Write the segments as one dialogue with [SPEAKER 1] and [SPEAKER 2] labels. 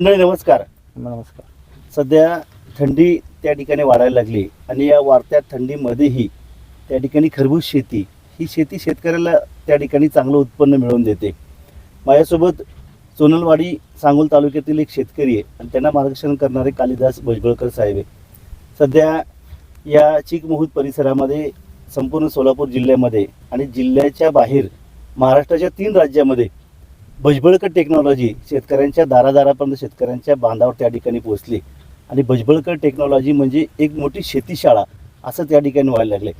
[SPEAKER 1] मंडळी नमस्कार.
[SPEAKER 2] नमस्कार.
[SPEAKER 1] सध्या थंडी त्या ठिकाणी वाढायला लागली आणि या वाढत्या थंडीमध्येही त्या ठिकाणी खरबूज शेती ही शेती शेतकऱ्याला त्या ठिकाणी चांगलं उत्पन्न मिळवून देते. माझ्यासोबत सोनलवाडी सांगोल तालुक्यातील एक शेतकरी आहे आणि त्यांना मार्गदर्शन करणारे कालिदास भुजबळकर साहेब आहे. सध्या या चिकमुहूद परिसरामध्ये संपूर्ण सोलापूर जिल्ह्यामध्ये आणि जिल्ह्याच्या बाहेर महाराष्ट्राच्या तीन राज्यामध्ये भजबळकर टेक्नॉलॉजी शेतकऱ्यांच्या दारादारापर्यंत शेतकऱ्यांच्या बांधावर त्या ठिकाणी पोहोचली. आणि भजबळकर टेक्नॉलॉजी म्हणजे एक मोठी शेतीशाळा असं त्या ठिकाणी व्हायला लागले.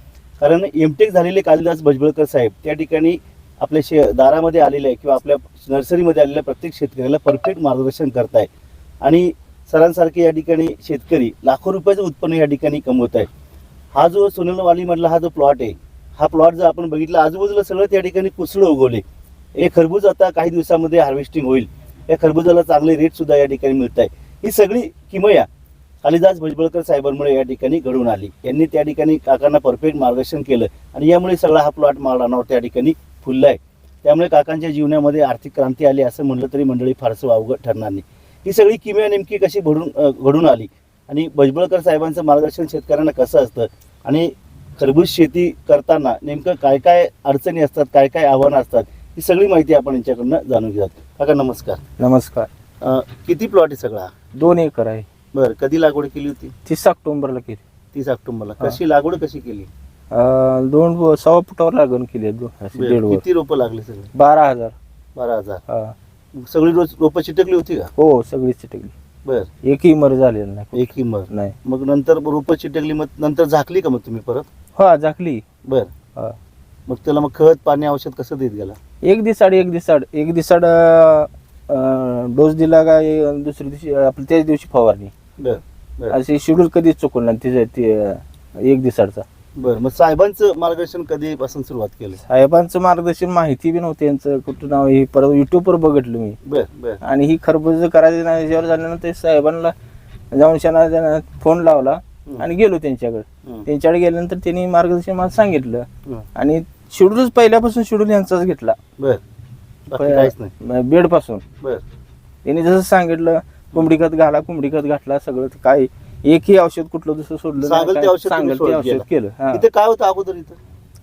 [SPEAKER 1] कारण एमटेक झालेले कालिदास भजबळकर साहेब त्या ठिकाणी आपल्या शे दारामध्ये आलेले आहे किंवा आपल्या नर्सरीमध्ये आलेल्या प्रत्येक शेतकऱ्याला परफेक्ट मार्गदर्शन करत आहे आणि सरांसारखे या ठिकाणी शेतकरी लाखो रुपयाचं उत्पन्न या ठिकाणी कमवत आहे. हा जो सोनलवालीमधला हा जो प्लॉट आहे हा प्लॉट जर आपण बघितला आजूबाजूला सगळं त्या ठिकाणी कुसळं उगवले. हे खरबूज आता काही दिवसामध्ये हार्वेस्टिंग होईल. या खरबुजाला चांगले रेट सुद्धा या ठिकाणी मिळत आहे ही सगळी किमया कालिदास भुजबळकर साहेबांमुळे या ठिकाणी घडून आली. यांनी त्या ठिकाणी काकांना परफेक्ट मार्गदर्शन केलं आणि यामुळे सगळा हा प्लॉट माळरानावर त्या ठिकाणी फुलला आहे त्यामुळे काकांच्या जीवनामध्ये आर्थिक क्रांती आली असं म्हणलं तरी मंडळी फारसं अवघड ठरणार नाही. ही सगळी किमया नेमकी कशी घडून घडून आली? आणि भुजबळकर साहेबांचं मार्गदर्शन शेतकऱ्यांना कसं असतं? आणि खरबूज शेती करताना नेमकं काय काय अडचणी असतात? काय काय आव्हानं असतात? ही सगळी माहिती आपण यांच्याकडनं जाणून घेऊयात. काका नमस्कार.
[SPEAKER 2] नमस्कार.
[SPEAKER 1] अं, किती प्लॉट आहे सगळा?
[SPEAKER 2] दोन एकर आहे.
[SPEAKER 1] बरं कधी लागवड केली होती?
[SPEAKER 2] तीस ऑक्टोबरला केली.
[SPEAKER 1] तीस ऑक्टोबरला.
[SPEAKER 2] हा.
[SPEAKER 1] कशी लागवड कशी केली?
[SPEAKER 2] अं, दोन व- सव्वा फुटावर लागण केली आहे दोन अशी
[SPEAKER 1] बरं,
[SPEAKER 2] दीड वर.
[SPEAKER 1] किती रोपं लागली सगळी?
[SPEAKER 2] बारा हजार.
[SPEAKER 1] बारा हजार.
[SPEAKER 2] हा.
[SPEAKER 1] सगळी रोज रोपं चिटकली होती का?
[SPEAKER 2] हो सगळी चिटकली.
[SPEAKER 1] बर.
[SPEAKER 2] एकही मर झालेलं नाही
[SPEAKER 1] एक हिंमत
[SPEAKER 2] नाही.
[SPEAKER 1] मग नंतर रोपं चिटकली मग नंतर झाकली का मग तुम्ही परत?
[SPEAKER 2] हा झाकली.
[SPEAKER 1] बर.
[SPEAKER 2] हा.
[SPEAKER 1] मग त्याला मग खत पाणी औषध कसं देत गेला?
[SPEAKER 2] एक दिसाड एक दिसाड एक दिसाड डोस दिला का ए- दुसऱ्या दिवशी आपलं त्याच दिवशी फवारणी.
[SPEAKER 1] बर बर.
[SPEAKER 2] असे शेड्यूल कधीच चुकलं नाही तिचं ते एक दिसाडचा.
[SPEAKER 1] बर मग साहेबांचं मार्गदर्शन कधीपासून सुरुवात केलं?
[SPEAKER 2] साहेबांचं मार्गदर्शन माहिती बी नव्हती यांचं कुठं नाव हे परत युट्यूबवर बघितलं मी.
[SPEAKER 1] बर बर.
[SPEAKER 2] आणि ही खरबूज करायचं नाही याच्यावर झाल्यानंतर साहेबांना जाऊन शाना त्यांना फोन लावला
[SPEAKER 1] हं.
[SPEAKER 2] आणि गेलो त्यांच्याकडे.
[SPEAKER 1] हं.
[SPEAKER 2] त्यांच्याकडे गेल्यानंतर त्यांनी मार्गदर्शन मला सांगितलं.
[SPEAKER 1] हं.
[SPEAKER 2] आणि शेड्यूलच पहिल्यापासून शेड्यूल यांचाच घेतला.
[SPEAKER 1] बर. बाकी काहीच नाही.
[SPEAKER 2] बेडपासून.
[SPEAKER 1] बर.
[SPEAKER 2] त्यांनी जसं सांगितलं कोंबडी खत घाला कोंबडी खत घातला सगळं ते काय एकही औषध कुठलं दुसरं सोडलं नाही,
[SPEAKER 1] सांगेल ते
[SPEAKER 2] काय-
[SPEAKER 1] औषध तुम्ही
[SPEAKER 2] सांगेल ते
[SPEAKER 1] सोडत
[SPEAKER 2] औषध
[SPEAKER 1] गेला.
[SPEAKER 2] केलं. हा.
[SPEAKER 1] इथे काय होतं अगोदर इथं?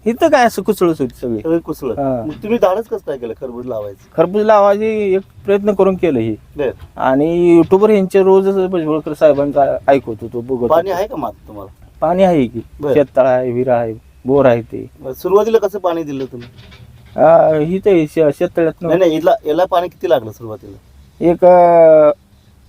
[SPEAKER 2] इथं काय असं कुचळच होती सगळी.
[SPEAKER 1] सगळं
[SPEAKER 2] हा.
[SPEAKER 1] मग तुम्ही धाडच कसं काय केलं खरबूज लावायचं?
[SPEAKER 2] खरबूज लावायची एक प्रयत्न करून केलं ही.
[SPEAKER 1] बर.
[SPEAKER 2] आणि युट्यूबवर यांचे रोज भुजबळकर साहेबांचा ऐकत होतो बघत
[SPEAKER 1] पाणी
[SPEAKER 2] होतो.
[SPEAKER 1] आहे का मात तुम्हाला?
[SPEAKER 2] पाणी आहे की.
[SPEAKER 1] बरं.
[SPEAKER 2] शेततळ आहे विरा आहे. बोर आहे ते.
[SPEAKER 1] सुरुवातीला कसं पाणी दिलं तुम्ही?
[SPEAKER 2] ही ते शेततळ्यात
[SPEAKER 1] नाही नाही याला याला पाणी किती लागलं सुरुवातीला?
[SPEAKER 2] एक अ,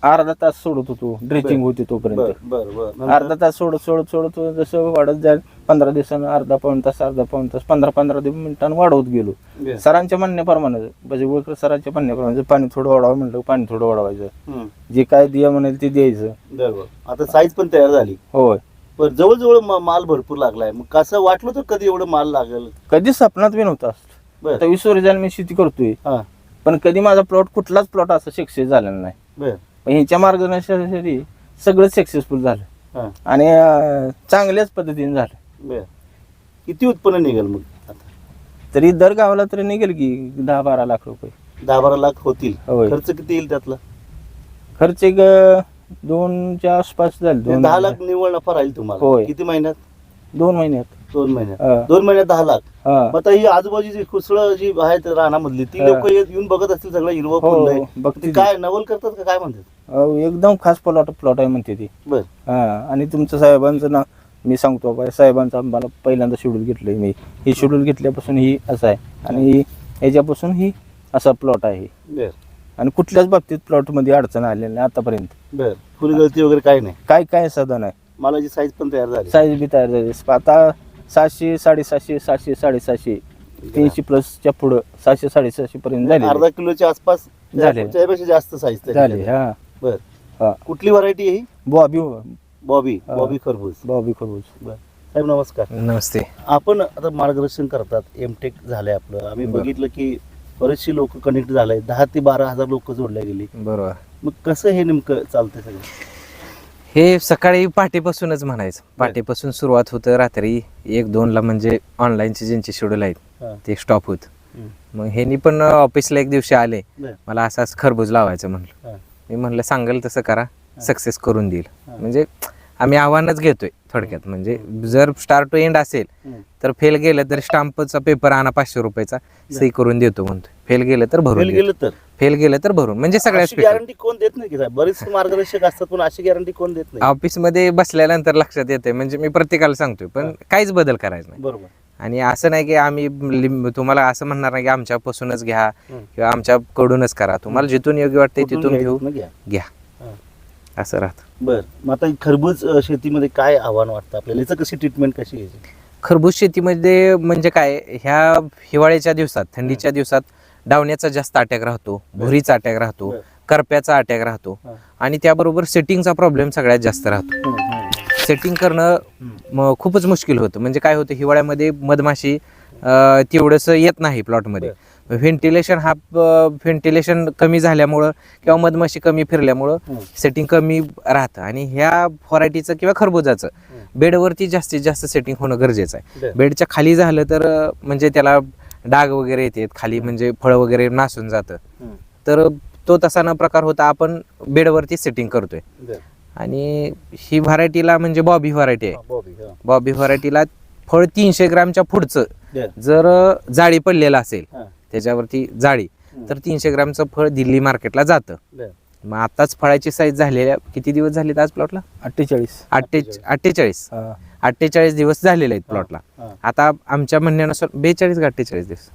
[SPEAKER 2] अर्धा तास सोडत होतो ड्रेचिंग
[SPEAKER 1] बरं.
[SPEAKER 2] होती तोपर्यंत.
[SPEAKER 1] बर बर?
[SPEAKER 2] अर्धा तास सोडत सोडत सोडत जसं वाढत जाईल पंधरा दिवसानं अर्धा पाऊण तास अर्धा पाऊण तास पंधरा पंधरा दिवस मिनिटांनी वाढवत गेलो. सरांच्या म्हणण्याप्रमाणे भजबळकर सरांच्या म्हणण्याप्रमाणे जर पाणी थोडं वाढवावं म्हणलं पाणी थोडं वाढवायचं.
[SPEAKER 1] हम्म.
[SPEAKER 2] जे काय दिया म्हणेल ते द्यायचं.
[SPEAKER 1] आता साईज पण तयार झाली.
[SPEAKER 2] होय.
[SPEAKER 1] पण जवळजवळ म- माल भरपूर लागलाय. मग कसं वाटलं तर कधी एवढं माल लागेल?
[SPEAKER 2] कधीच स्वप्नात बी नव्हतं.
[SPEAKER 1] बर.
[SPEAKER 2] आता वीस वर्ष झालं मी शेती करतोय.
[SPEAKER 1] हा.
[SPEAKER 2] पण कधी माझा प्लॉट कुठलाच प्लॉट असा सक्सेस झालेला नाही.
[SPEAKER 1] बर.
[SPEAKER 2] पण ह्यांच्या मार्गदर्शनासाठी सगळं सक्सेसफुल झालं.
[SPEAKER 1] हा.
[SPEAKER 2] आणि अं, चांगल्याच पद्धतीने झालं.
[SPEAKER 1] बर. किती उत्पन्न निघेल मग आता?
[SPEAKER 2] तरी दर गावाला तरी निघेल की दहा बारा लाख रुपये.
[SPEAKER 1] दहा बारा लाख होतील.
[SPEAKER 2] होय.
[SPEAKER 1] खर्च किती येईल त्यातला?
[SPEAKER 2] खर्च एक अं, दोनच्या आसपास झाले दोन
[SPEAKER 1] दहा लाख निव्वळ नफा राहील तुम्हाला.
[SPEAKER 2] होय.
[SPEAKER 1] किती महिन्यात?
[SPEAKER 2] दोन महिन्यात.
[SPEAKER 1] दोन महिन्यात. दोन महिन्यात दहा लाख.
[SPEAKER 2] हा.
[SPEAKER 1] मग आता ही आजूबाजूची कुसळ जी आहेत रानामधली ती
[SPEAKER 2] हा.
[SPEAKER 1] लोक येऊन बघत असतील सगळं हिरवं
[SPEAKER 2] हो,
[SPEAKER 1] फुललंय. ती. काय नवल करतात का काय म्हणतात?
[SPEAKER 2] अहो, एकदम खास प्लॉट प्लॉट आहे म्हणते ती.
[SPEAKER 1] बर.
[SPEAKER 2] हा आणि तुमचं साहेबांचं ना मी सांगतो बाबा साहेबांचं मला पहिल्यांदा शेड्यूल घेतलंय मी. ही शेड्यूल घेतल्यापासून ही असं आहे. आणि ही. ह्याच्यापासून ही असा प्लॉट आहे.
[SPEAKER 1] बर.
[SPEAKER 2] आणि कुठल्याच बाबतीत प्लॉटमध्ये अडचण आलेली नाही आतापर्यंत.
[SPEAKER 1] बर. फुलगळती वगैरे काय नाही?
[SPEAKER 2] काय काय साधन आहे?
[SPEAKER 1] मालाची साईज पण तयार झाली.
[SPEAKER 2] साईज बी तयार झाली. आता सातशे साडेसातशे सातशे साडेसातशे तीनशे प्लसच्या पुढं सातशे साडेसातशे पर्यंत झाले
[SPEAKER 1] अर्धा किलोच्या आसपास
[SPEAKER 2] झाले.
[SPEAKER 1] त्यापेक्षा जास्त साईज
[SPEAKER 2] झाले हा.
[SPEAKER 1] बर.
[SPEAKER 2] हा.
[SPEAKER 1] कुठली व्हरायटी आहे ही?
[SPEAKER 2] बॉबी
[SPEAKER 1] बॉबी
[SPEAKER 2] हा.
[SPEAKER 1] बॉबी खरबूज.
[SPEAKER 2] बॉबी खरबूज.
[SPEAKER 1] बर. साहेब नमस्कार.
[SPEAKER 3] नमस्ते.
[SPEAKER 1] आपण आता मार्गदर्शन करतात एमटेक झालंय आपलं. आम्ही
[SPEAKER 3] बरं.
[SPEAKER 1] बघितलं की बरेचशी लोक कनेक्ट झालंय दहा ते बारा हजार लोक जोडल्या गेली.
[SPEAKER 3] बरोबर.
[SPEAKER 1] मग कसं हे नेमकं चालतंय सगळं?
[SPEAKER 3] हे सकाळी पहाटेपासूनच म्हणायचं. पहाटेपासून सुरुवात होतं. रात्री एक दोनला म्हणजे ऑनलाईनचे ज्यांचे शेड्यूल आहेत
[SPEAKER 1] हा.
[SPEAKER 3] ते स्टॉप होत.
[SPEAKER 1] हम्म.
[SPEAKER 3] मग ह्यांनी पण ऑफिसला एक दिवशी आले.
[SPEAKER 1] बर.
[SPEAKER 3] मला असं असं खरबूज लावायचं म्हणलं.
[SPEAKER 1] हा.
[SPEAKER 3] मी म्हणलं सांगेल तसं करा. सक्सेस करून देईल. म्हणजे आम्ही आव्हानच घेतोय. थोडक्यात. म्हणजे जर स्टार्ट टू एंड असेल. तर फेल गेलं तर स्टाम्पचा पेपर आणा पाचशे रुपयाचा. सही करून देतो म्हणतोय. फेल गेलं तर भरून
[SPEAKER 1] फेल गेलं तर?
[SPEAKER 3] फेल गेलं तर भरून. म्हणजे सगळ्याच
[SPEAKER 1] गॅरंटी कोण देत नाही की साहेब? बरेच मार्गदर्शक असतात पण अशी गॅरंटी कोण देत नाही?
[SPEAKER 3] ऑफिसमध्ये बसल्यानंतर लक्षात येते म्हणजे मी प्रत्येकाला सांगतोय पण काहीच बदल करायचा नाही.
[SPEAKER 1] बरोबर.
[SPEAKER 3] आणि असं नाही की आम्ही लिम- तुम्हाला असं म्हणणार नाही की आमच्यापासूनच घ्या
[SPEAKER 1] हम्म.
[SPEAKER 3] किंवा आमच्याकडूनच करा. तुम्हाला जिथून योग्य वाटते
[SPEAKER 1] कुठून
[SPEAKER 3] तिथून घेऊ.
[SPEAKER 1] ना घ्या.
[SPEAKER 3] घ्या. असं राहतं.
[SPEAKER 1] बर. मग आता खरबूज शेतीमध्ये काय आव्हान वाटतं आपल्याला? याचं कशी ट्रीटमेंट कशी घ्यायची?
[SPEAKER 3] खरबूज शेतीमध्ये म्हणजे काय ह्या हिवाळ्याच्या दिवसात थंडीच्या दिवसात डावण्याचा जास्त अटॅक राहतो भुरीचा अटॅक राहतो. करप्याचा अटॅक राहतो. आणि त्याबरोबर सेटिंगचा प्रॉब्लेम सव्यात जास्त राहतो. सेटिंग करणं खूपच मुश्किल होतं. म्हणजे काय होतं हिवाळ्यामध्ये मधमाशी तेवढंसं येत नाही प्लॉटमध्ये व्हेंटिलेशन हा व्हेंटिलेशन कमी झाल्यामुळं किंवा मधमाशी कमी फिरल्यामुळं. सेटिंग कमी राहतं आणि ह्या व्हरायटीचं किंवा खरबुजाचं. बेडवरती जास्तीत जास्त सेटिंग होणं गरजेचं आहे. बेडच्या खाली झालं तर म्हणजे त्याला डाग वगैरे येतात खाली म्हणजे फळं वगैरे नासून जातं. तर तो तसा न प्रकार होता आपण बेडवरती सेटिंग करतोय. आणि ही व्हरायटीला म्हणजे बॉबी व्हरायटी आहे
[SPEAKER 1] बॉबी
[SPEAKER 3] व्हरायटीला फळ तीनशे ग्रामच्या पुढचं. जर जाळी पडलेलं असेल. त्याच्यावरती जाळी. तर तीनशे ग्रामचं फळ दिल्ली मार्केटला जातं. मग आताच फळाची साईज झालेल्या किती दिवस झालेत आज प्लॉटला
[SPEAKER 2] अठ्ठेचाळीस.
[SPEAKER 3] अठ्ठे अठ्ठेचाळीस. अठ्ठेचाळीस. दिवस झालेले आहेत प्लॉटला. आता आमच्या म्हणण्यानुसार बेचाळीस का अठ्ठेचाळीस दिवस?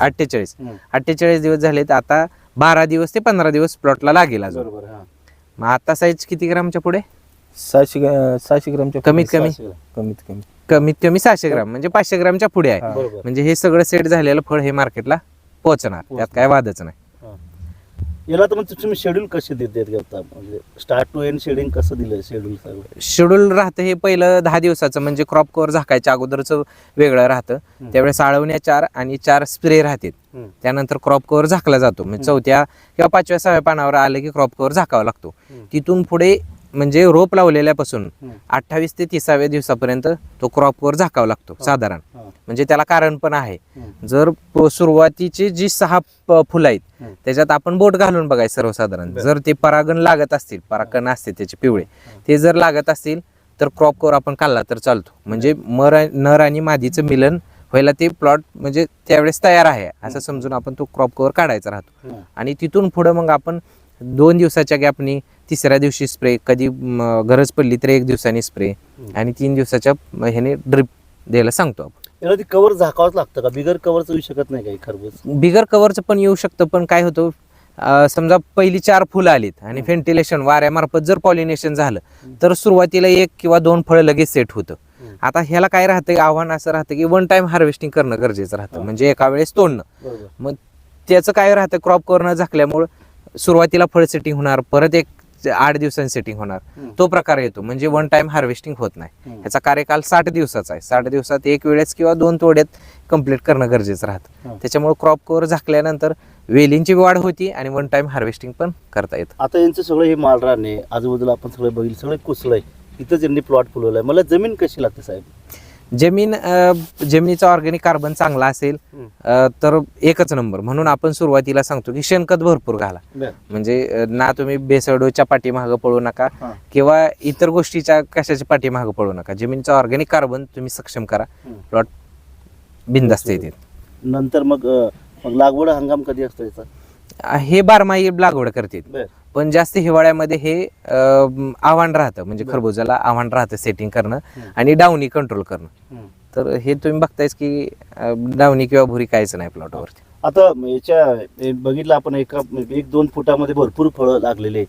[SPEAKER 2] अठ्ठेचाळीस.
[SPEAKER 3] अठ्ठेचाळीस. दिवस झालेत आता बारा दिवस ते पंधरा दिवस प्लॉटला लागेल अजून. मग आता साईज किती ग्रामच्या पुढे?
[SPEAKER 2] सहाशे सहाशे ग्रामच्या
[SPEAKER 3] कमीत कमी.
[SPEAKER 2] कमीत कमी.
[SPEAKER 3] कमीत कमी सहाशे ग्राम म्हणजे पाचशे ग्रामच्या पुढे आहे. म्हणजे हे सगळं सेट झालेलं फळ हे मार्केटला पोहोचणार. त्यात काय वादच नाही.
[SPEAKER 1] याला तर मग तुम्ही शेड्यूल कसे देत घेता? म्हणजे स्टार्ट टू एंड शेडिंग कसं दिलं शेड्यूल सगळं
[SPEAKER 3] शेड्यूल राहतं हे पहिलं दहा दिवसाचं म्हणजे क्रॉप कव्हर झाकायच्या अगोदरचं वेगळं राहतं. त्यावेळेस आळवण्या चार आणि चार स्प्रे राहतात. त्यानंतर क्रॉप कव्हर झाकला जातो. म्हणजे चौथ्या किंवा पाचव्या सहाव्या पानावर आलं की क्रॉप कव्हर झाकावा लागतो. तिथून पुढे म्हणजे रोप लावलेल्यापासून. अठ्ठावीस ते तिसाव्या दिवसापर्यंत तो क्रॉप कव्हर झाकावा लागतो साधारण
[SPEAKER 1] हा.
[SPEAKER 3] म्हणजे त्याला कारण पण आहे. जर सुरुवातीची जी सहा फुलं आहेत. त्याच्यात आपण बोट घालून बघायचं सर्वसाधारण. जर ते परागण लागत असतील परागण असते त्याचे पिवळे ते जर लागत असतील तर क्रॉप कव्हर आपण काढला तर चालतो म्हणजे मर नर आणि मादीचं मिलन व्हायला ते प्लॉट म्हणजे त्यावेळेस तयार आहे असं समजून आपण तो क्रॉप कव्हर काढायचा राहतो. आणि तिथून पुढं मग आपण दोन दिवसाच्या गॅपनी तिसऱ्या दिवशी स्प्रे कधी गरज पडली तर एक दिवसानी स्प्रे. आणि तीन दिवसाच्या ह्याने ड्रिप द्यायला सांगतो आपण.
[SPEAKER 1] याला ती कव्हर झाकावंच लागतं का? बिगर कव्हरचं येऊ शकत नाही काही खरबूज?
[SPEAKER 3] बिगर कव्हरचं पण येऊ शकतं पण काय होतं अं, समजा पहिली चार फुलं आलीत आणि व्हेंटिलेशन वाऱ्यामार्फत जर पॉलिनेशन झालं तर सुरुवातीला एक किंवा दोन फळं लगेच सेट होतं.
[SPEAKER 1] हम्म.
[SPEAKER 3] आता ह्याला काय राहतं आव्हान असं राहतं की वन टाइम हार्वेस्टिंग करणं गरजेचं राहतं.
[SPEAKER 1] हा.
[SPEAKER 3] म्हणजे एका वेळेस तोडणं.
[SPEAKER 1] बरोबर.
[SPEAKER 3] मग त्याचं काय राहतं क्रॉप करणं झाकल्यामुळं सुरुवातीला फळ सेटिंग होणार परत एक आठ दिवसांनी सेटिंग होणार. तो प्रकार येतो. म्हणजे वन टाइम हार्वेस्टिंग होत नाही. ह्याचा कार्यकाल साठ दिवसाचा आहे. साठ दिवसात एक वेळेस किंवा दोन तोड्यात कंप्लीट करणं गरजेचं राहतं. त्याच्यामुळे क्रॉप कव्हर झाकल्यानंतर वेलींची वाढ होती आणि वन टाइम हार्वेस्टिंग पण करता येतं.
[SPEAKER 1] आता यांचं सगळं हे मालरान आजूबाजूला आपण सगळं बघितलं सगळं कुसलं आहे इथंच यांनी प्लॉट फुलवलं आहे मला जमीन कशी लागते साहेब?
[SPEAKER 3] जमीन जमिनीचा ऑर्गॅनिक कार्बन चांगला असेल तर एकच नंबर म्हणून आपण सुरुवातीला सांगतो की शेणखत भरपूर घाला. म्हणजे ना तुम्ही बेसडोच्या पाठीमागं पळू नका. किंवा इतर गोष्टीच्या कशाच्या पाठीमागं पळू नका. जमिनीचा ऑर्गॅनिक कार्बन तुम्ही सक्षम करा. प्लॉट बिंदास्त येते
[SPEAKER 1] नंतर मग लागवड हंगाम कधी असतो याचा?
[SPEAKER 3] हे बारमाही लागवड करते पण जास्त हिवाळ्यामध्ये हे आव्हान राहतं म्हणजे. खरबुजाला आव्हान राहतं सेटिंग करणं. आणि डावणी कंट्रोल करणं. तर हे तुम्ही बघतायच की डावणी किंवा भुरी कायच नाही प्लॉटवरती
[SPEAKER 1] आता याच्या बघितलं आपण एका एक दोन फुटामध्ये भरपूर फळं लागलेले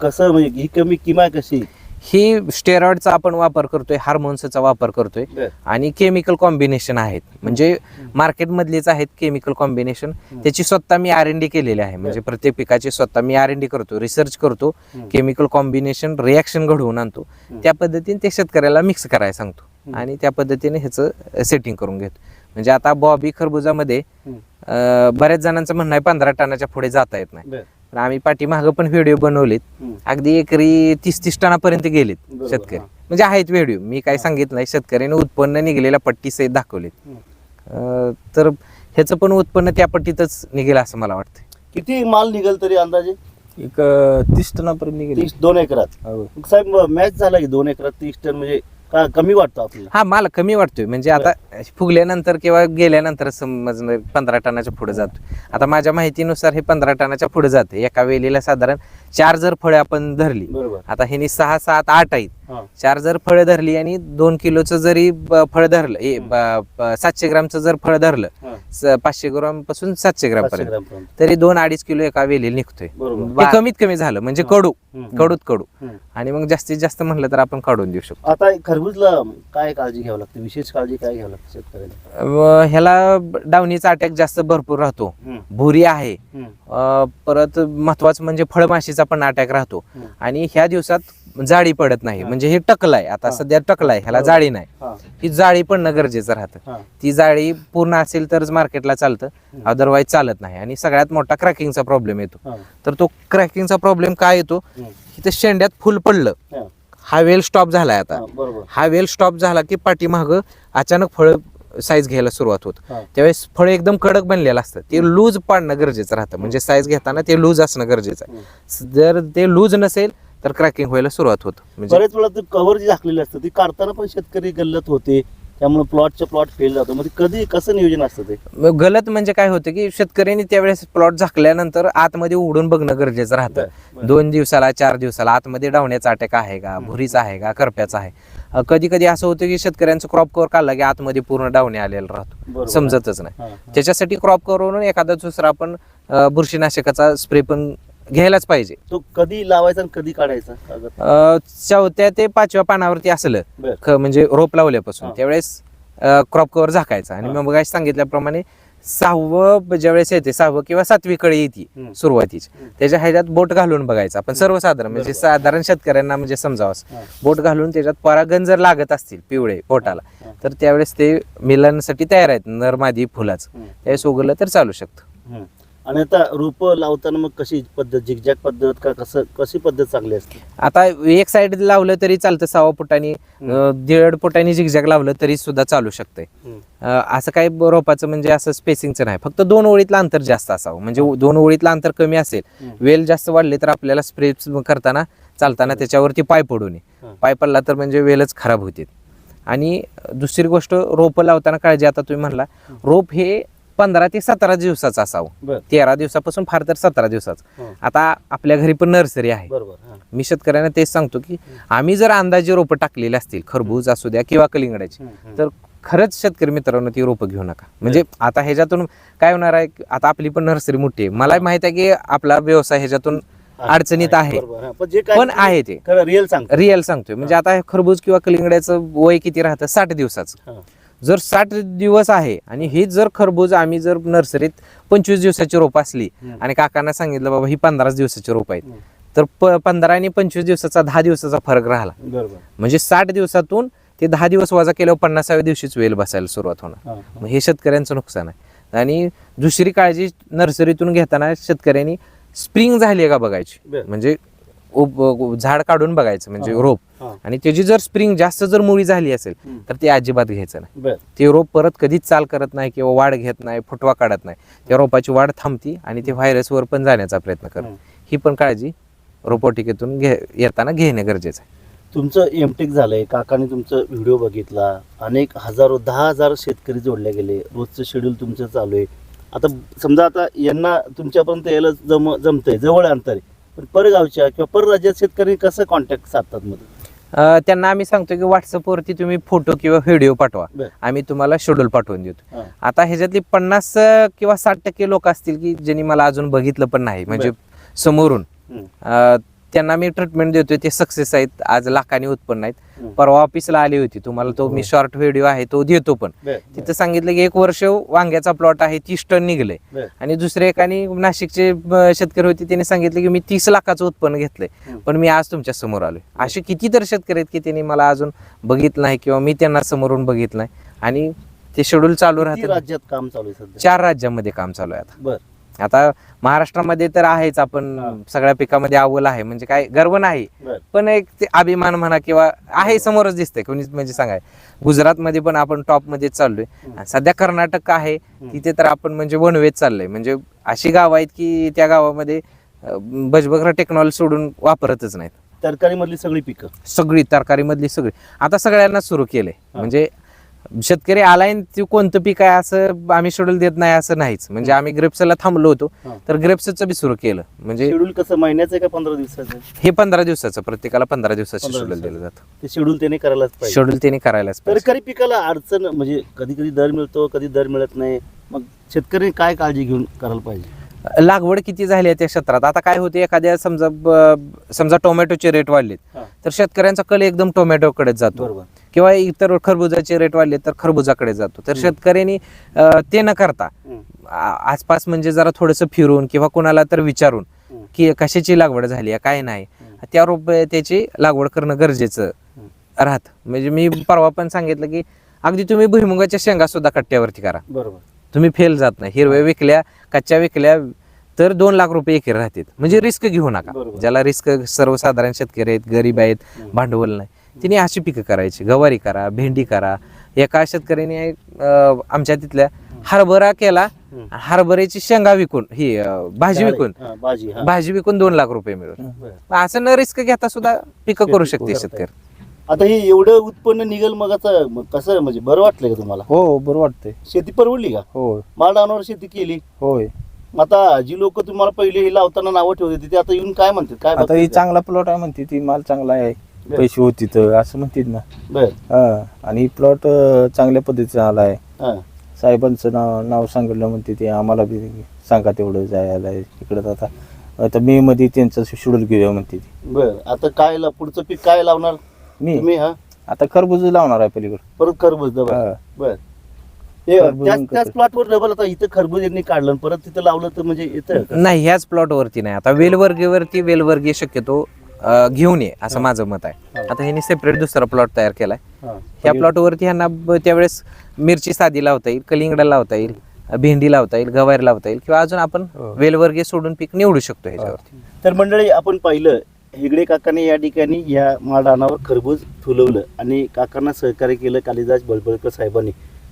[SPEAKER 1] कसं म्हणजे ही कमी किमा कशी
[SPEAKER 3] ही स्टेरॉइडचा आपण वापर करतोय हार्मोन्सचा वापर करतोय. आणि केमिकल कॉम्बिनेशन आहेत. म्हणजे मार्केटमधलेच आहेत केमिकल कॉम्बिनेशन त्याची स्वतः मी आर एन डी केलेली आहे. म्हणजे प्रत्येक पिकाची स्वतः मी आर एन डी करतो रिसर्च करतो. केमिकल कॉम्बिनेशन रिॲक्शन घडवून आणतो. त्या पद्धतीने ते शेतकऱ्याला मिक्स करायला सांगतो. आणि त्या पद्धतीने ह्याचं सेटिंग करून घेतो. म्हणजे आता बॉबी खरबुजामध्ये बऱ्याच जणांचं म्हणणं आहे पंधरा टनाच्या पुढे जाता येत नाही. पण आम्ही पाठीमागं पण व्हिडिओ बनवलेत.
[SPEAKER 1] हम्म.
[SPEAKER 3] अगदी एकरी तीस तीस टनापर्यंत गेलेत
[SPEAKER 1] बरोबर,
[SPEAKER 3] शेतकरी.
[SPEAKER 1] हा.
[SPEAKER 3] म्हणजे आहेत व्हिडिओ मी काय सांगितलं नाही. शेतकऱ्याने उत्पन्न निघलेल्या पट्टी सहित दाखवलेत.
[SPEAKER 1] हम्म.
[SPEAKER 3] अं, तर ह्याचं पण उत्पन्न त्या पट्टीतच निघेल असं मला वाटतं
[SPEAKER 1] किती माल निघेल तरी अंदाजे?
[SPEAKER 2] एक अं, तीस टनापर्यंत निघेल.
[SPEAKER 1] तीस दोन एकरात.
[SPEAKER 2] हो.
[SPEAKER 1] साहेब मॅच झाला की दोन एकरात तीस टन म्हणजे का कमी वाटतो आपल्याला?
[SPEAKER 3] हा मला कमी वाटतोय. म्हणजे आता फुगल्यानंतर किंवा गेल्यानंतर समज पंधरा टनाच्या पुढे जातो आता माझ्या माहितीनुसार हे पंधरा टनाच्या पुढे जाते एका वेलीला साधारण चार जर फळे आपण धरली
[SPEAKER 1] बरोबर
[SPEAKER 3] आता ह्यानी सहा सात आठ आहेत
[SPEAKER 1] हा
[SPEAKER 3] चार जर फळं धरली आणि दोन किलोचं जरी ब- फळ धरलं ए, ब- ब- सातशे ग्रामचं जर फळ धरलं
[SPEAKER 1] हा.
[SPEAKER 3] स- पाचशे ग्रामपासून सातशे ग्राम
[SPEAKER 1] पाचशे
[SPEAKER 3] पर्यंत
[SPEAKER 1] ग्रामपर्यंत.
[SPEAKER 3] तरी दोन अडीच किलो एका वेलीला निघतोय
[SPEAKER 1] बरोबर
[SPEAKER 3] हे कमीत कमी झालं म्हणजे
[SPEAKER 1] हा.
[SPEAKER 3] कडू
[SPEAKER 1] हम्म.
[SPEAKER 3] कडूत कडू
[SPEAKER 1] हम्म.
[SPEAKER 3] आणि मग जास्तीत जास्त म्हणलं तर आपण काढून देऊ शकतो
[SPEAKER 1] आता खरबूजला काय काळजी घ्यावी लागते विशेष काळजी काय घ्यावी लागते शेतकऱ्याला
[SPEAKER 3] ह्याला डावणीचा अटॅक जास्त भरपूर राहतो. भुरी आहे
[SPEAKER 1] हम्म.
[SPEAKER 3] अ, परत महत्वाचं म्हणजे फळमाशीचा पण अटॅक राहतो. आणि ह्या दिवसात जाळी पडत नाही. म्हणजे हे टकलाय आता
[SPEAKER 1] हा.
[SPEAKER 3] सध्या टकलाय ह्याला
[SPEAKER 1] बरोबर.
[SPEAKER 3] जाळी नाही
[SPEAKER 1] हा.
[SPEAKER 3] जाळी पडणं गरजेचं राहतं. ती जाळी पूर्ण असेल तरच मार्केटला चालतं. अदरवाईज चालत नाही आणि सगळ्यात मोठा क्रॅकिंगचा प्रॉब्लेम येतो. तर तो क्रॅकिंगचा प्रॉब्लेम काय येतो. इथं शेंड्यात फुल पडलं
[SPEAKER 1] हा.
[SPEAKER 3] वेल स्टॉप झालाय आता
[SPEAKER 1] हा
[SPEAKER 3] वेल स्टॉप झाला की पाठीमाग अचानक फळ साईज घ्यायला सुरुवात होत. त्यावेळेस फळ एकदम कडक बनलेलं असतं. ते लूज पाडणं गरजेचं राहतं. म्हणजे साईज घेताना ते लूज असणं गरजेचं आहे. जर ते लूज नसेल तर क्रॅकिंग व्हायला सुरुवात होत. म्हणजे
[SPEAKER 1] बरेच वेळा कव्हर जी झाकलेली असतं ती काढताना पण शेतकरी गल्लत होते. त्यामुळे प्लॉटच्या प्लॉट फेल जातो. ते कधी कसं नियोजन असतं ते?
[SPEAKER 3] गलत म्हणजे काय होतं की शेतकऱ्यांनी त्यावेळेस प्लॉट झाकल्यानंतर आतमध्ये उडून बघणं गरजेचं राहतं. दोन दिवसाला चार दिवसाला आतमध्ये डावण्याचा अटॅक आहे का? भुरीचा आहे का? करप्याचा आहे. कधी कधी असं होतं की शेतकऱ्यांचं क्रॉप कव्हर काढला की आतमध्ये पूर्ण डावणे आलेला राहतो. समजतच नाही. त्याच्यासाठी क्रॉप करून एखादा दुसरा आपण बुरशीनाशकाचा स्प्रे पण घ्यायलाच पाहिजे
[SPEAKER 1] तो कधी लावायचा आणि कधी काढायचा कागद?
[SPEAKER 3] अं, चौथ्या ते पाचव्या पानावरती असलं
[SPEAKER 1] बर.
[SPEAKER 3] ख- म्हणजे रोप लावल्यापासून
[SPEAKER 1] हा.
[SPEAKER 3] त्यावेळेस क्रॉप कव्हर झाकायचा आणि
[SPEAKER 1] हा.
[SPEAKER 3] मग मग सांगितल्याप्रमाणे सहावं ज्यावेळेस येते सहावं किंवा सातवी कळी येते. सुरुवातीची
[SPEAKER 1] हम्म.
[SPEAKER 3] त्याच्या ह्याच्यात बोट घालून बघायचं आपण सर्वसाधारण म्हणजे
[SPEAKER 1] बरोबर.
[SPEAKER 3] साधारण शेतकऱ्यांना म्हणजे समजावं
[SPEAKER 1] हा.
[SPEAKER 3] बोट घालून त्याच्यात परागण जर लागत असतील पिवळे पोटाला
[SPEAKER 1] हा.
[SPEAKER 3] तर त्यावेळेस ते मिलनसाठी तयार आहेत नर मादी फुलाच
[SPEAKER 1] हम्म.
[SPEAKER 3] त्यावेळेस उगवलं तर चालू शकतं
[SPEAKER 1] हम्म. आणि आता रोप लावताना मग कशी पद्धत झिकझॅक पद्धत का कसं कशी पद्धत चांगली असते?
[SPEAKER 3] आता एक साइड लावलं तरी चालतं सहा फुटानी दीड फुटानी झिगझॅग लावलं तरी सुद्धा चालू शकतंय. असं काही रोपाचं म्हणजे असं स्पेसिंगचं नाही. फक्त दोन ओळीतलं अंतर जास्त असावं. म्हणजे दोन ओळीतलं अंतर कमी असेल. वेल जास्त वाढले तर आपल्याला स्प्रे करताना चालताना त्याच्यावरती पाय पडू नये. पाय पडला तर म्हणजे वेलच खराब होते आणि दुसरी गोष्ट रोपं लावताना काळजी आता तुम्ही म्हणला रोप हे पंधरा ते सतरा दिवसाचं असावं.
[SPEAKER 1] बर.
[SPEAKER 3] तेरा दिवसापासून फार तर सतरा दिवसाचं.
[SPEAKER 1] हं.
[SPEAKER 3] आता आपल्या घरी पण नर्सरी आहे.
[SPEAKER 1] बरोबर हा.
[SPEAKER 3] मी शेतकऱ्यांना तेच सांगतो की आम्ही जर अंदाजे रोपं टाकलेली असतील खरबूज असू द्या किंवा कलिंगडाची
[SPEAKER 1] हम्म, हम्म.
[SPEAKER 3] तर खरंच शेतकरी मित्रांनो ती रोपं घेऊ नका. म्हणजे आता ह्याच्यातून काय होणार आहे की आता आपली पण नर्सरी मोठी आहे. मला माहीत आहे की आपला व्यवसाय ह्याच्यातून अडचणीत आहे.
[SPEAKER 1] बरोबर, हा. पण जे काय
[SPEAKER 3] पण आहे ते.
[SPEAKER 1] खरं रिअल सांग
[SPEAKER 3] रिअल सांगतोय. म्हणजे आता खरबूज किंवा कलिंगड्याचं वय किती राहतं? साठ दिवसाचं. जर साठ दिवस आहे आणि ही जर खरबूज आम्ही जर नर्सरीत पंचवीस दिवसाची रोप असली. आणि काकांना सांगितलं बाबा ही पंधराच दिवसाची रोप आहेत. तर प- पंधरा आणि पंचवीस दिवसाचा दहा दिवसाचा फरक राहिला म्हणजे साठ दिवसातून ते दहा दिवस वजा केल्यावर पन्नासाव्या दिवशीच वेल बसायला सुरुवात होणार. मग हे शेतकऱ्यांचं नुकसान आहे आणि दुसरी काळजी नर्सरीतून घेताना शेतकऱ्यांनी स्प्रिंग झाली आहे का बघायची. म्हणजे झाड काढून बघायचं म्हणजे. रोप. आणि त्याची जर स्प्रिंग जास्त जर मुळी झाली असेल. तर ते अजिबात घ्यायचं नाही. ते रोप परत कधीच चाल करत नाही किंवा वाढ घेत नाही फुटवा काढत नाही. त्या रोपाची वाढ थांबती आणि ते व्हायरसवर पण जाण्याचा प्रयत्न करत. ही पण काळजी रोपोटिकेतून घे येताना घेणे गरजेचं आहे.
[SPEAKER 1] तुमचं एमटेक झालंय काकाने तुमचं व्हिडिओ बघितला. अनेक हजारो दहा हजार शेतकरी जोडले गेले. रोजचं शेड्यूल तुमचं चालू आहे. आता समजा आता यांना तुमच्यापर्यंत यायला जम जमतंय जवळ अंतर आहे. पण परगावच्या किंवा परराज्यात शेतकरी कसं कॉन्टॅक्ट साधतात मध्ये
[SPEAKER 3] अं, त्यांना आम्ही सांगतो की व्हॉट्सअपवरती तुम्ही फोटो किंवा व्हिडिओ पाठवा
[SPEAKER 1] बर.
[SPEAKER 3] आम्ही तुम्हाला शेड्यूल पाठवून देतो
[SPEAKER 1] हा.
[SPEAKER 3] आता ह्याच्यातली पन्नास अं, किंवा साठ टक्के लोक असतील की ज्यांनी मला अजून बघितलं पण नाही म्हणजे समोरून
[SPEAKER 1] हम्म.
[SPEAKER 3] अं, त्यांना मी ट्रीटमेंट देतोय ते सक्सेस आहेत. आज लाखांनी उत्पन्न आहेत. परवा ऑफिसला आली होती. तुम्हाला तो मी शॉर्ट व्हिडिओ आहे तो देतो पण. तिथं सांगितलं की एक वर्ष वांग्याचा प्लॉट आहे तीस टन निघले
[SPEAKER 1] बर.
[SPEAKER 3] आणि दुसऱ्या एकाने नाशिकचे शेतकरी होते त्यांनी सांगितलं की मी तीस लाखाचं उत्पन्न घेतलंय. पण मी आज तुमच्यासमोर आलोय. असे कितीतर शेतकरी आहेत की त्यांनी मला अजून बघितलं नाही किंवा मी त्यांना समोरून बघितलं नाही. आणि ते शेड्यूल चालू राहते
[SPEAKER 1] राज्यात काम चालू आहे
[SPEAKER 3] चार राज्यामध्ये काम चालू आहे आता.
[SPEAKER 1] बर.
[SPEAKER 3] आता महाराष्ट्रामध्ये तर आहेच आपण. सगळ्या पिकामध्ये अव्वल आहे. म्हणजे काय गर्व नाही. पण एक ते अभिमान म्हणा किंवा आहे समोरच दिसतंय. कोणी म्हणजे सांगाय गुजरातमध्ये पण आपण टॉपमध्ये चाललोय सध्या कर्नाटक आहे. तिथे तर आपण म्हणजे वनवेज चाललंय. म्हणजे अशी गाव आहेत की त्या गावामध्ये अं, बजबगरा टेक्नॉलॉजी सोडून वापरतच नाहीत.
[SPEAKER 1] तरकारीमधली सगळी पिकं.
[SPEAKER 3] सगळी तरकारीमधली सगळी. आता सगळ्यांना सुरू केलंय. म्हणजे शेतकरी आलाय न ते कोणतं पीक आहे असं आम्ही शेड्यूल देत नाही असं नाहीच. म्हणजे आम्ही ग्रेप्सला थांबलो होतो
[SPEAKER 1] हा.
[SPEAKER 3] तर ग्रेप्सचं बी सुरू केलं. म्हणजे
[SPEAKER 1] शेड्यूल कसं महिन्याचं आहे का पंधरा दिवसाचं
[SPEAKER 3] हे पंधरा दिवसाचं प्रत्येकाला पंधरा दिवसाचं शेड्यूल. दिलं जातं.
[SPEAKER 1] ते शेड्यूल त्याने करायलाच पाहिजे.
[SPEAKER 3] शेड्यूल त्यांनी करायलाच पाहिजे.
[SPEAKER 1] तरकारी पिकाला अडचण म्हणजे कधी कधी दर मिळतो कधी दर मिळत नाही. मग शेतकरी काय काळजी घेऊन करायला पाहिजे?
[SPEAKER 3] लागवड किती झाली आहे त्या क्षेत्रात? आता काय होते एखाद्या समजा ब- समजा टोमॅटोचे रेट वाढलेत.
[SPEAKER 1] हा.
[SPEAKER 3] तर शेतकऱ्यांचा कल एकदम टोमॅटोकडे जातो.
[SPEAKER 1] बरोबर.
[SPEAKER 3] किंवा इतर खरबुजाचे रेट वाढले तर खरबुजाकडे जातो. तर शेतकऱ्यांनी ते न करता आसपास म्हणजे जरा थोडंसं फिरून किंवा कोणाला तर विचारून. की कशाची लागवड झाली आहे काय नाही. त्या रुपये त्याची लागवड करणं गरजेचं. राहत. म्हणजे मी परवा पण सांगितलं की अगदी तुम्ही भुईमुगाच्या शेंगा सुद्धा कट्ट्यावरती करा.
[SPEAKER 1] बरोबर.
[SPEAKER 3] तुम्ही फेल जात नाही. हिरव्या विकल्या कच्च्या विकल्या तर दोन लाख रुपये एकर राहतात म्हणजे रिस्क घेऊ नका. ज्याला रिस्क सर्वसाधारण शेतकरी आहेत गरीब आहेत. भांडवल नाही. तिने अशी पिकं करायची. गवारी करा भेंडी करा. एका शेतकऱ्याने आमच्या तिथल्या हरभरा केला. हरभऱ्याची शेंगा विकून ही भाजी विकून.
[SPEAKER 1] हा, भाजी हा.
[SPEAKER 3] भाजी विकून दोन लाख रुपये मिळवले
[SPEAKER 1] बरं.
[SPEAKER 3] असं न रिस्क घेता सुद्धा पिकं करू शकते
[SPEAKER 1] करू
[SPEAKER 3] शेतकरी.
[SPEAKER 1] आता हे एवढं उत्पन्न निघेल मग कसं म्हणजे बरं वाटलं का तुम्हाला?
[SPEAKER 2] हो बरं वाटतंय.
[SPEAKER 1] शेती परवडली का?
[SPEAKER 2] होय
[SPEAKER 1] माळरानावर शेती केली.
[SPEAKER 2] होय.
[SPEAKER 1] आता जी लोक तुम्हाला पहिले हे लावताना नावं ठेवत होती ते आता येऊन काय म्हणतात? काय
[SPEAKER 2] आता ही? चांगला प्लॉट आहे म्हणते ती माल चांगला आहे.
[SPEAKER 1] बर.
[SPEAKER 2] पैसे होती तर असं म्हणतात ना.
[SPEAKER 1] बर.
[SPEAKER 2] हा आणि प्लॉट चांगल्या पद्धतीचा आला आहे
[SPEAKER 1] हा.
[SPEAKER 2] साहेबांचं नाव नाव सांगितलं म्हणते ते आम्हाला बी सांगा तेवढं जायला इकडं आता. आता मे मध्ये त्यांचं शेड्यूल घेऊया म्हणते ती.
[SPEAKER 1] बर आता काय ला- पुढचं पीक काय लावणार?
[SPEAKER 2] मी?
[SPEAKER 1] तुम्ही हा?
[SPEAKER 2] आता खरबूज लावणार आहे पलीकडे.
[SPEAKER 1] परत खरबूज डबल.
[SPEAKER 2] हा.
[SPEAKER 1] बर. हे
[SPEAKER 2] खरबूज
[SPEAKER 1] त्याच
[SPEAKER 2] आणि
[SPEAKER 1] त्याच
[SPEAKER 2] कसं?
[SPEAKER 1] प्लॉटवर डबल आता इथं खरबूज यांनी काढलं आणि परत तिथं लावलं तर म्हणजे येतं का?
[SPEAKER 3] नाही ह्याच प्लॉटवरती नाही. आता वेलवर्गीवरती वेलवर्गीय शक्यतो अं, घेऊन ये असं माझं मत आहे. आता ह्यांनी सेपरेट दुसरा प्लॉट तयार केलाय.
[SPEAKER 1] हा.
[SPEAKER 3] ह्या प्लॉटवरती ह्यांना ब- त्यावेळेस मिरची साधी लावता येईल कलिंगडा लावता येईल भेंडी लावता येईल गवारी लावता येईल किंवा अजून आपण
[SPEAKER 2] हो.
[SPEAKER 3] वेलवर्गीय सोडून पीक निवडू शकतो ह्याच्यावरती.
[SPEAKER 1] तर मंडळी आपण पाहिलं हेगडे काकाने या ठिकाणी या माळरानावर खरबूज फुलवलं आणि काकांना सहकार्य केलं कालिदास बळबळकर साहेबांनी.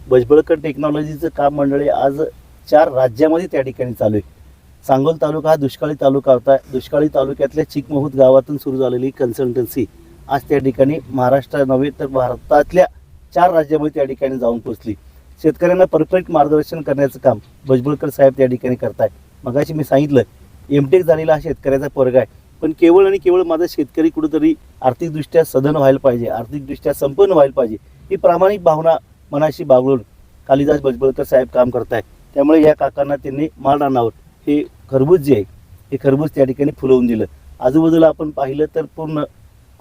[SPEAKER 1] बळबळकर टेक्नॉलॉजीचं काम मंडळी आज चार राज्यामध्ये त्या ठिकाणी चालू आहे. सांगोल तालुका हा दुष्काळी तालुका होता. दुष्काळी तालुक्यातल्या चिकमहूत गावातून सुरू झालेली कन्सल्टन्सी आज त्या ठिकाणी महाराष्ट्र नव्हे तर भारतातल्या चार राज्यामध्ये त्या ठिकाणी जाऊन पोचली शेतकऱ्यांना परफेक्ट मार्गदर्शन करण्याचं काम भजबळकर साहेब त्या ठिकाणी करताय मगाशी मी सांगितलं एमटेक झालेला हा शेतकऱ्याचा पर्ग आहे. पण केवळ आणि केवळ माझा शेतकरी कुठंतरी आर्थिकदृष्ट्या सधन व्हायला पाहिजे आर्थिकदृष्ट्या संपन्न व्हायला पाहिजे ही प्रामाणिक भावना मनाशी बागळून कालिदास भजबळकर साहेब काम करताय त्यामुळे या काकांना त्यांनी माळरानावर हे खरबूज जे आहे हे खरबूज त्या ठिकाणी फुलवून दिलं. आजूबाजूला आपण पाहिलं तर पूर्ण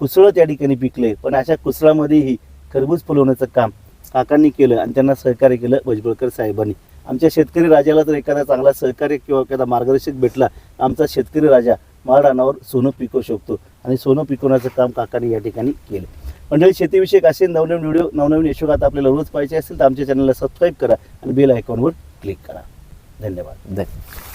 [SPEAKER 1] कुसळं त्या ठिकाणी पिकले पण अशा कुसळामध्येही खरबूज फुलवण्याचं काम काकांनी केलं आणि त्यांना सहकार्य केलं भजबळकर साहेबांनी. आमच्या शेतकरी राजाला जर एखादा चांगला सहकार्य किंवा एखादा मार्गदर्शक भेटला आमचा शेतकरी राजा माळरानावर सोनं पिकवू शकतो आणि सोनं पिकवण्याचं काम काकांनी या ठिकाणी केलं. मंडळी शेतीविषयक असे नवनवीन व्हिडिओ नवनवीन यशोगात आपल्याला रोज पाहिजे असेल तर आमच्या चॅनलला सबस्क्राईब करा आणि बेल आयकॉनवर क्लिक करा. धन्यवाद.
[SPEAKER 3] धन्यवाद.